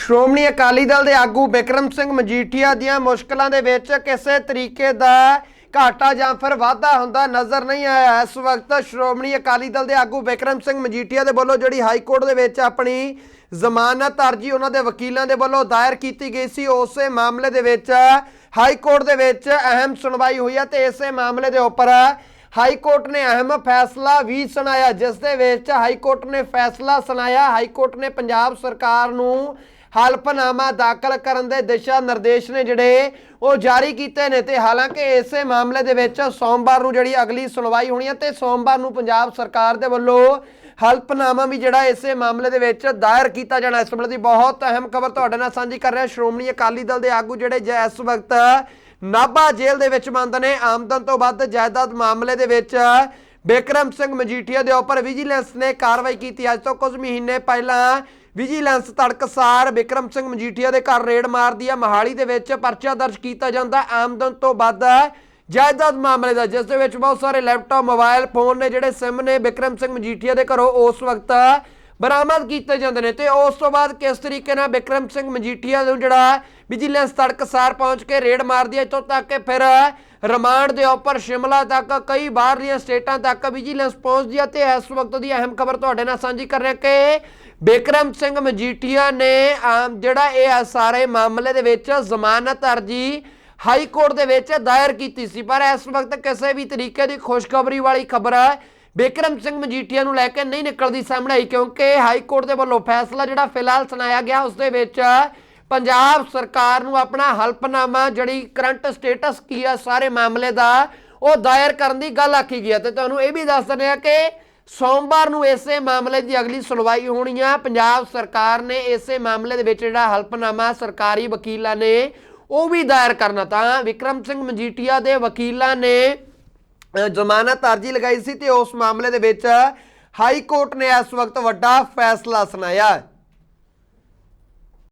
ਸ਼੍ਰੋਮਣੀ ਅਕਾਲੀ ਦਲ ਦੇ ਆਗੂ ਬਿਕਰਮ ਸਿੰਘ ਮਜੀਠੀਆ ਦੀਆਂ ਮੁਸ਼ਕਲਾਂ ਦੇ ਵਿੱਚ ਕਿਸੇ ਤਰੀਕੇ ਦਾ ਘਾਟਾ ਜਾਂ ਫਿਰ ਵਾਧਾ ਹੁੰਦਾ ਨਜ਼ਰ ਨਹੀਂ ਆਇਆ। ਇਸ ਵਕਤ ਸ਼੍ਰੋਮਣੀ ਅਕਾਲੀ ਦਲ ਦੇ ਆਗੂ ਬਿਕਰਮ ਸਿੰਘ ਮਜੀਠੀਆ ਦੇ ਵੱਲੋਂ ਜਿਹੜੀ ਹਾਈ ਕੋਰਟ ਦੇ ਵਿੱਚ ਆਪਣੀ ਜ਼ਮਾਨਤ ਅਰਜੀ ਉਹਨਾਂ ਦੇ ਵਕੀਲਾਂ ਦੇ ਵੱਲੋਂ ਦਾਇਰ ਕੀਤੀ ਗਈ ਸੀ, ਉਸੇ ਮਾਮਲੇ ਦੇ ਵਿੱਚ ਹਾਈ ਕੋਰਟ ਦੇ ਵਿੱਚ ਅਹਿਮ ਸੁਣਵਾਈ ਹੋਈ ਹੈ ਤੇ ਇਸੇ ਮਾਮਲੇ ਦੇ ਉੱਪਰ ਹਾਈ ਕੋਰਟ ਨੇ ਅਹਿਮ ਫੈਸਲਾ ਵੀ ਸੁਣਾਇਆ, ਜਿਸ ਦੇ ਵਿੱਚ ਹਾਈ ਕੋਰਟ ਨੇ ਫੈਸਲਾ ਸੁਣਾਇਆ। ਹਾਈ ਕੋਰਟ ਨੇ ਪੰਜਾਬ ਸਰਕਾਰ ਨੂੰ ਹਲਫਨਾਮਾ ਦਾਖਲ ਕਰਨ ਦੇ ਦਿਸ਼ਾ ਨਿਰਦੇਸ਼ ਨੇ ਜਿਹੜੇ ਉਹ ਜਾਰੀ ਕੀਤੇ ਨੇ ਤੇ ਹਾਲਾਂਕਿ ਇਸੇ ਮਾਮਲੇ ਦੇ ਵਿੱਚ ਸੋਮਵਾਰ ਨੂੰ ਜਿਹੜੀ ਅਗਲੀ ਸੁਣਵਾਈ ਹੋਣੀ ਹੈ ਤੇ ਸੋਮਵਾਰ ਨੂੰ ਪੰਜਾਬ ਸਰਕਾਰ ਦੇ ਵੱਲੋਂ ਹਲਫਨਾਮਾ ਵੀ ਜਿਹੜਾ ਇਸੇ ਮਾਮਲੇ ਦੇ ਵਿੱਚ ਦਾਇਰ ਕੀਤਾ ਜਾਣਾ ਇਸ ਵੇਲੇ ਦੀ ਬਹੁਤ ਅਹਿਮ ਖਬਰ ਤੁਹਾਡੇ ਨਾਲ ਸਾਂਝੀ ਕਰ ਰਿਹਾ ਸ਼੍ਰੋਮਣੀ ਅਕਾਲੀ ਦਲ ਦੇ ਆਗੂ ਜਿਹੜੇ ਜ- ਇਸ ਵਕਤ ਨਾਭਾ ਜੇਲ੍ਹ ਦੇ ਵਿੱਚ ਬੰਦ ਨੇ। ਆਮਦਨ ਤੋਂ ਵੱਧ ਜਾਇਦਾਦ ਮਾਮਲੇ ਦੇ ਵਿੱਚ ਬਿਕਰਮ ਸਿੰਘ ਮਜੀਠੀਆ ਦੇ ਉੱਪਰ ਵਿਜੀਲੈਂਸ ਨੇ ਕਾਰਵਾਈ ਕੀਤੀ। ਅੱਜ ਤੋਂ ਕੁਝ ਮਹੀਨੇ ਪਹਿਲਾਂ ਵਿਜੀਲੈਂਸ ਤੜਕਸਾਰ ਬਿਕਰਮ ਸਿੰਘ ਮਜੀਠੀਆ ਦੇ ਘਰ ਰੇਡ ਮਾਰਦੀ ਹੈ ਮਹਾਲੀ ਦੇ ਵਿੱਚ ਪਰਚਾ ਦਰਜ ਕੀਤਾ ਜਾਂਦਾ ਆਮਦਨ ਤੋਂ ਵੱਧ ਜਾਇਦਾਦ ਮਾਮਲੇ ਦਾ, ਜਿਸ ਦੇ ਵਿੱਚ ਬਹੁਤ ਸਾਰੇ ਲੈਪਟਾਪ, ਮੋਬਾਈਲ, ਫੋਨ ਨੇ ਜਿਹੜੇ ਸਿਮ ਨੇ ਬਿਕਰਮ ਸਿੰਘ ਮਜੀਠੀਆ ਦੇ ਘਰੋਂ ਉਸ ਵਕਤ ਬਰਾਮਦ ਕੀਤੇ ਜਾਂਦੇ ਨੇ ਤੇ ਉਸ ਤੋਂ ਬਾਅਦ ਕਿਸ ਤਰੀਕੇ ਨਾਲ ਬਿਕਰਮ ਸਿੰਘ ਮਜੀਠੀਆ ਨੂੰ ਜਿਹੜਾ ਵਿਜੀਲੈਂਸ ਤੜਕਸਾਰ ਪਹੁੰਚ ਕੇ ਰੇਡ ਮਾਰਦੀ ਹੈ, ਇੱਥੋਂ ਤੱਕ ਕਿ ਫਿਰ ਰਿਮਾਂਡ ਦੇ ਉੱਪਰ ਸ਼ਿਮਲਾ ਤੱਕ ਕਈ ਬਾਹਰਲੀਆਂ ਸਟੇਟਾਂ ਤੱਕ ਵਿਜੀਲੈਂਸ ਪਹੁੰਚਦੀ ਹੈ ਤੇ ਇਸ ਵਕਤ ਦੀ ਅਹਿਮ ਖਬਰ ਤੁਹਾਡੇ ਨਾਲ ਸਾਂਝੀ ਕਰ ਰਿਹਾ ਕਿ ਬਿਕਰਮ ਸਿੰਘ ਮਜੀਠੀਆ ਨੇ ਆਮ ਜਿਹੜਾ ਇਹ ਸਾਰੇ ਮਾਮਲੇ ਦੇ ਵਿੱਚ ਜ਼ਮਾਨਤ ਅਰਜੀ ਹਾਈ ਕੋਰਟ ਦੇ ਵਿੱਚ ਦਾਇਰ ਕੀਤੀ ਸੀ। ਪਰ ਇਸ ਵਕਤ ਕਿਸੇ ਵੀ ਤਰੀਕੇ ਦੀ ਖੁਸ਼ਖਬਰੀ ਵਾਲੀ ਖਬਰ ਬਿਕਰਮ ਸਿੰਘ ਮਜੀਠੀਆ ਨੂੰ ਲੈ ਕੇ ਨਹੀਂ ਨਿਕਲਦੀ ਸਾਹਮਣੇ ਆਈ ਕਿਉਂਕਿ ਹਾਈ ਕੋਰਟ ਦੇ ਵੱਲੋਂ ਫੈਸਲਾ ਜਿਹੜਾ ਫਿਲਹਾਲ ਸੁਣਾਇਆ ਗਿਆ, ਉਸ ਦੇ ਵਿੱਚ ਪੰਜਾਬ ਸਰਕਾਰ ਨੂੰ ਆਪਣਾ ਹਲਫਨਾਮਾ ਜਿਹੜੀ ਕਰੰਟ ਸਟੇਟਸ ਕੀ ਆ, ਸਾਰੇ ਮਾਮਲੇ ਦਾ ਉਹ ਦਾਇਰ ਕਰਨ ਦੀ ਗੱਲ ਆਖੀ ਗਈ ਹੈ ਤੇ ਤੁਹਾਨੂੰ ਇਹ ਵੀ ਦੱਸ ਦਿੰਦੇ ਆ ਕਿ ਸੋਮਵਾਰ ਨੂੰ ਇਸੇ ਮਾਮਲੇ ਦੀ ਅਗਲੀ ਸੁਣਵਾਈ ਹੋਣੀ ਆ। ਪੰਜਾਬ ਸਰਕਾਰ ਨੇ ਇਸੇ ਮਾਮਲੇ ਦੇ ਵਿੱਚ ਜਿਹੜਾ ਹਲਫਨਾਮਾ ਸਰਕਾਰੀ ਵਕੀਲਾਂ ਨੇ ਉਹ ਵੀ ਦਾਇਰ ਕਰਨਾ ਤਾਂ ਵਿਕਰਮ ਸਿੰਘ ਮਜੀਠੀਆ ਦੇ ਵਕੀਲਾਂ ਨੇ ਜ਼ਮਾਨਤ ਅਰਜੀ ਲਗਾਈ ਸੀ ਤੇ ਉਸ ਮਾਮਲੇ ਦੇ ਵਿੱਚ ਹਾਈ ਕੋਰਟ ਨੇ ਇਸ ਵਕਤ ਵੱਡਾ ਫੈਸਲਾ ਸੁਣਾਇਆ।